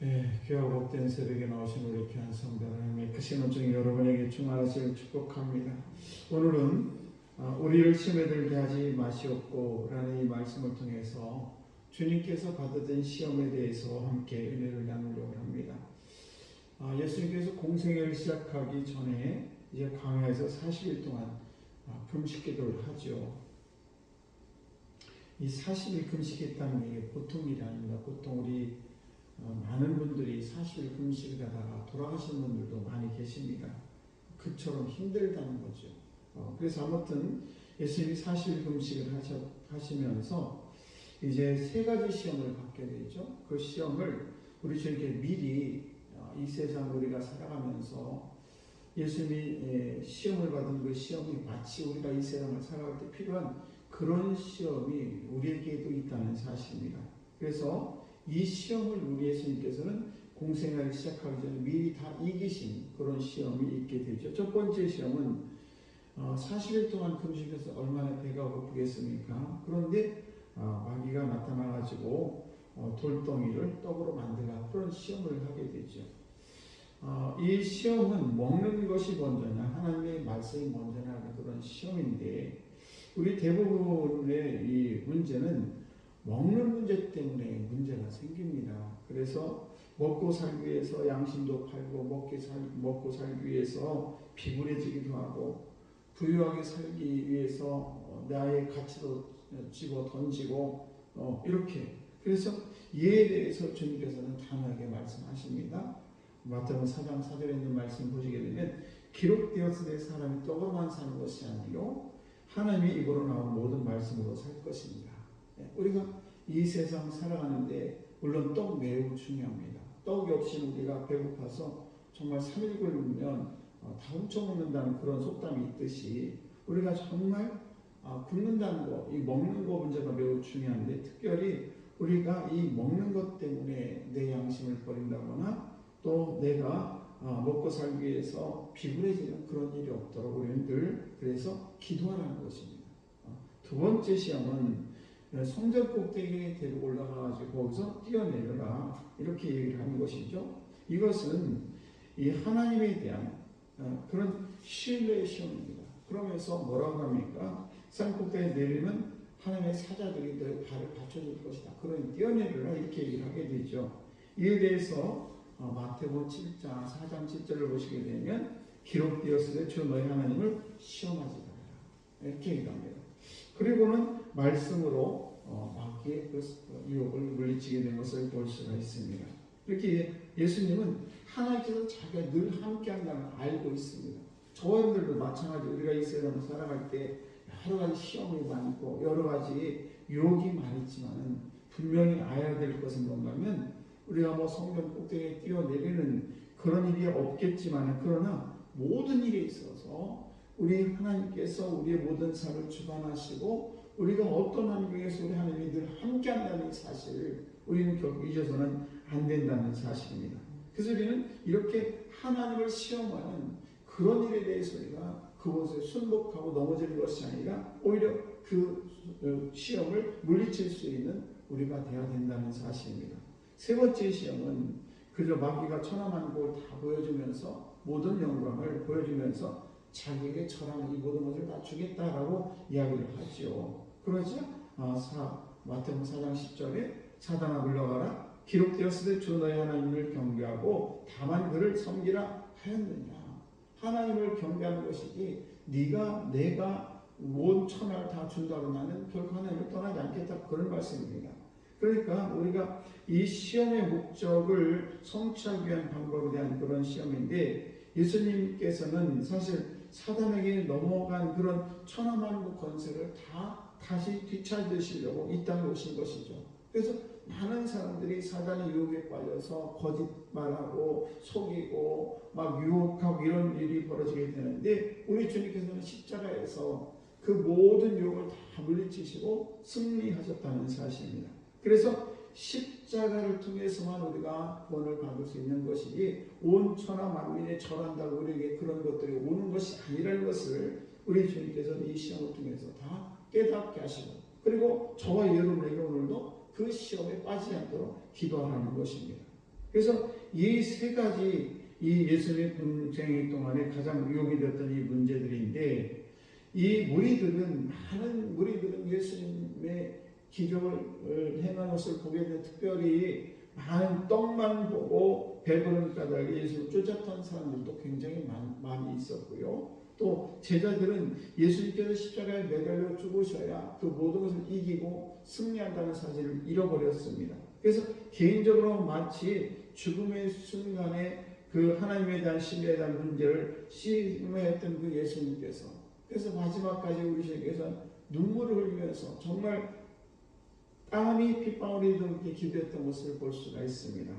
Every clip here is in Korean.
네, 귀하고 복된 새벽에 나오신 우리 귀한 성도 하나님의 크신 온중 여러분에게 충만하시길 축복합니다. 오늘은 어, 우리를 시험에 들게 하지 마시옵고 라는 이 말씀을 통해서 주님께서 받으던 시험에 대해서 함께 은혜를 나누려고 합니다. 아, 예수님께서 공생애를 시작하기 전에 이제 광야에서 40일 동안 아, 금식 기도를 하죠. 이 40일 금식했다는 게 보통 일이 아닙니다. 보통 우리 어, 많은 분들이 40일 금식을 하다가 돌아가신 분들도 많이 계십니다. 그처럼 힘들다는 거죠. 어, 그래서 아무튼 예수님이 40일 금식을 하시면서 이제 세 가지 시험을 받게 되죠. 그 시험을 우리 주님께 미리 어, 이 세상 우리가 살아가면서 예수님이 예, 시험을 받은 그 시험이 마치 우리가 이 세상을 살아갈 때 필요한 그런 시험이 우리에게도 있다는 사실입니다. 그래서 이 시험을 우리 예수님께서는 공생활을 시작하기 전에 미리 다 이기신 그런 시험이 있게 되죠. 첫 번째 시험은 어, 40일 동안 금식해서 얼마나 배가 고프겠습니까? 그런데 어, 마귀가 나타나가지고 어, 돌덩이를 떡으로 만들라 그런 시험을 하게 되죠. 어, 이 시험은 먹는 것이 먼저냐 하나님의 말씀이 먼저냐 하는 그런 시험인데 우리 대부분의 이 문제는 먹는 문제 때문에 문제가 생깁니다. 그래서 먹고 살기 위해서 양심도 팔고 먹기 살, 먹고 살기 위해서 비굴해지기도 하고 부유하게 살기 위해서 어, 나의 가치도 집어 던지고 어, 이렇게 그래서 이에 대해서 주님께서는 단호하게 말씀하십니다. 마태복음 4장 4절에 있는 말씀 보시게 되면 기록되었을 때 사람이 떡으로만 사는 것이 아니요 하나님이 입으로 나온 모든 말씀으로 살 것입니다. 네, 우리가 이 세상 살아가는데 물론 떡 매우 중요합니다. 떡이 없이 우리가 배고파서 정말 3일 굶으면 어, 다 훔쳐먹는다는 그런 속담이 있듯이 우리가 정말 아, 굶는다는 거, 이 먹는 거 문제가 매우 중요한데 특별히 우리가 이 먹는 것 때문에 내 양심을 버린다거나 또 내가 어, 먹고 살기 위해서 비굴해지는 그런 일이 없도록 우리는 늘 그래서 기도하라는 것입니다. 어, 두 번째 시험은 성전 꼭대기에 데리고 올라가가지고 거기서 뛰어내려라 이렇게 얘기를 하는 것이죠. 이것은 이 하나님에 대한 어, 그런 신뢰의 시험입니다. 그러면서 뭐라고 합니까? 산 꼭대기에 내리면 하나님의 사자들이 내 발을 받쳐줄 것이다. 그러니 뛰어내려라 이렇게 얘기를 하게 되죠. 이에 대해서 어, 마태복음 7장 4장 7절을 보시게 되면 기록되었을 때 주 너희 하나님을 시험하지 말라 이렇게 얘기합니다. 그리고는 말씀으로 어, 마귀의 그 유혹을 물리치게 된 것을 볼 수가 있습니다. 이렇게 예수님은 하나님께서 자기가 늘 함께 한다는 걸 알고 있습니다. 여러분들도 마찬가지 우리가 이 세상을 살아갈 때 여러 가지 시험이 많고 여러 가지 유혹이 많지만은 분명히 알아야 될 것은 뭔가면 우리가 뭐 성경 꼭대기에 뛰어내리는 그런 일이 없겠지만 그러나 모든 일에 있어서 우리 하나님께서 우리의 모든 삶을 주관하시고 우리가 어떤 환경에서 우리 하나님이 늘 함께한다는 사실을 우리는 결국 잊어서는 안 된다는 사실입니다. 그래서 우리는 이렇게 하나님을 시험하는 그런 일에 대해서 우리가 그것에 순복하고 넘어지는 것이 아니라 오히려 그 시험을 물리칠 수 있는 우리가 되어야 된다는 사실입니다. 세 번째 시험은 그저 마귀가 천하만국을 다 보여주면서 모든 영광을 보여주면서 자기에게 처한 이 모든 것을 다 주겠다라고 이야기를 하죠. 그러죠? 아, 사, 마태복음 4장 10절에 사단아 물러가라 기록되었을 때주 너희 하나님을 경배하고 다만 그를 섬기라 하였느냐 하나님을 경배하는 것이지 네가 내가 온 천하를 다 준다고 나는 결코 하나님을 떠나지 않겠다 그런 말씀입니다. 그러니까 우리가 이 시험의 목적을 성취하기 위한 방법에 대한 그런 시험인데 예수님께서는 사실 사단에게 넘어간 그런 천하만국 권세를 다 다시 되찾으시려고 이 땅에 오신 것이죠. 그래서 많은 사람들이 사단의 유혹에 빠져서 거짓말하고 속이고 막 유혹하고 이런 일이 벌어지게 되는데 우리 주님께서는 십자가에서 그 모든 유혹을 다 물리치시고 승리하셨다는 사실입니다. 그래서 십자가를 통해서만 우리가 구원을 받을 수 있는 것이지 온 천하 만민에 절한다고 우리에게 그런 것들이 오는 것이 아니라는 것을 우리 주님께서는 이 시험을 통해서 다 깨닫게 하시고 그리고 저와 여러분에게 오늘도 그 시험에 빠지지 않도록 기도하는 것입니다. 그래서 이 세 가지 이 예수님의 분쟁이 동안에 가장 유혹이 되었던 이 문제들인데 이 무리들은 많은 무리들은 예수님의 기적을 행한 것을 되 특별히 많은 떡만 보고 배부른 까닭에 예수를 쫓았던 사람들도 굉장히 많, 많이 있었고요. 또 제자들은 예수님께서 십자가에 매달려 죽으셔야 그 모든 것을 이기고 승리한다는 사실을 잃어버렸습니다. 그래서 개인적으로 마치 죽음의 순간에 그 하나님에 대한 신뢰에 대한 문제를 심해했던 그 예수님께서 그래서 마지막까지 우리 주님께서 눈물을 흘리면서 정말 땀이 핏방울이 넘게 기도했던 것을 볼 수가 있습니다.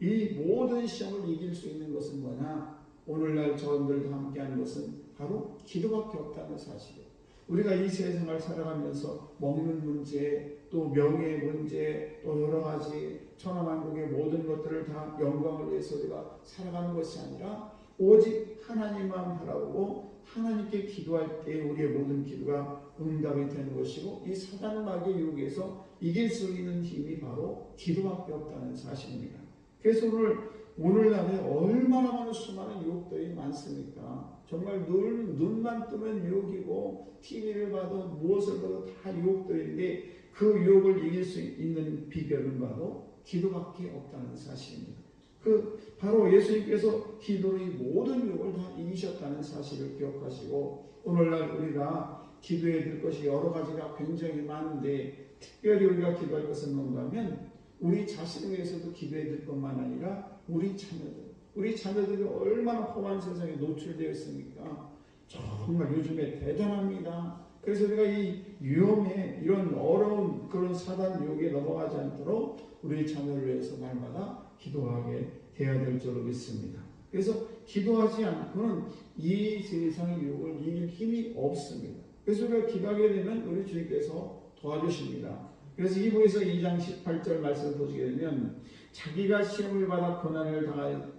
이 모든 시험을 이길 수 있는 것은 뭐냐? 오늘날 저들과 함께하는 것은 바로 기도밖에 없다는 사실이에요. 우리가 이 세상을 살아가면서 먹는 문제, 또 명예 문제, 또 여러 가지 천하만국의 모든 것들을 다 영광을 위해서 우리가 살아가는 것이 아니라 오직 하나님만 바라보고 하나님께 기도할 때 우리의 모든 기도가 응답이 되는 것이고 이 사단 마귀의 유혹에서 이길 수 있는 힘이 바로 기도밖에 없다는 사실입니다. 그래서 오늘 오늘날에 얼마나 많은 수많은 유혹들이 많습니까? 정말 눈, 눈만 뜨면 유혹이고 TV를 봐도 무엇을 봐도 다 유혹들인데 그 유혹을 이길 수 있는 비결은 바로 기도밖에 없다는 사실입니다. 그 바로 예수님께서 기도로 이 모든 유혹을 다 이기셨다는 사실을 기억하시고 오늘날 우리가 기도해야 될 것이 여러 가지가 굉장히 많은데 특별히 우리가 기도할 것은 뭔가 하면 우리 자신을 위해서도 기도해야 될 것만 아니라 우리 자녀들, 우리 자녀들이 얼마나 험한 세상에 노출되어 있습니까? 정말 요즘에 대단합니다. 그래서 우리가 이 위험에 이런 어려운 그런 사단 유혹에 넘어가지 않도록 우리 자녀를 위해서 날마다 기도하게 돼야 될 줄로 믿습니다. 그래서 기도하지 않고는 이 세상의 유혹을 이길 힘이 없습니다. 그래서 우리가 기도하게 되면 우리 주님께서 도와주십니다. 그래서 이부에서 2장 18절 말씀을 보시게 되면 자기가 시험을 받아 고난을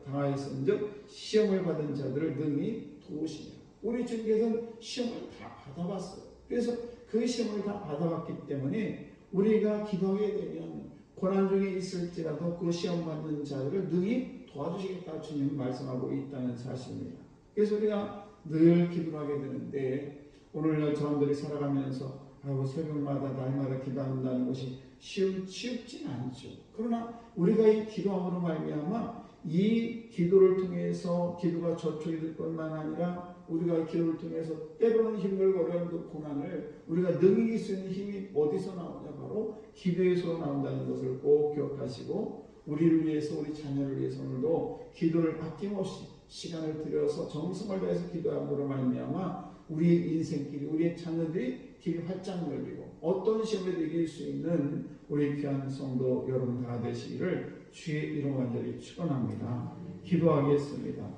당하였은즉 시험을 받은 자들을 능히 도우시며 우리 주님께서는 시험을 다 받아봤어요. 그래서 그 시험을 다 받아봤기 때문에 우리가 기도하게 되면 고난 중에 있을지라도 그 시험 받는 자들을 능히 도와주시겠다 주님 말씀하고 있다는 사실입니다. 그래서 우리가 늘 기도하게 되는데 오늘날 저들이 살아가면서 하고 새벽마다 날마다 기도한다는 것이 쉬운 쉽진 않죠. 그러나 우리가 이 기도함으로 말미암아 이 기도를 통해서 기도가 저촉이 될 것만 아니라 우리가 기도를 통해서 때로는 힘들고 어려운 그 고난을 우리가 능히 이길 수 있는 힘이 어디서 나오냐 바로 기도에서 나온다는 것을 꼭 기억하시고 우리를 위해서 우리 자녀를 위해서 오늘도 기도를 아낌없이 시간을 들여서 정성을 다해서 기도함으로 말미암아 우리의 인생길이 우리의 자녀들이 길이 활짝 열리고 어떤 시험에도 이길 수 있는 우리 귀한 성도 여러분 다 되시기를 주의 이름 간절히 축원합니다. 기도하겠습니다.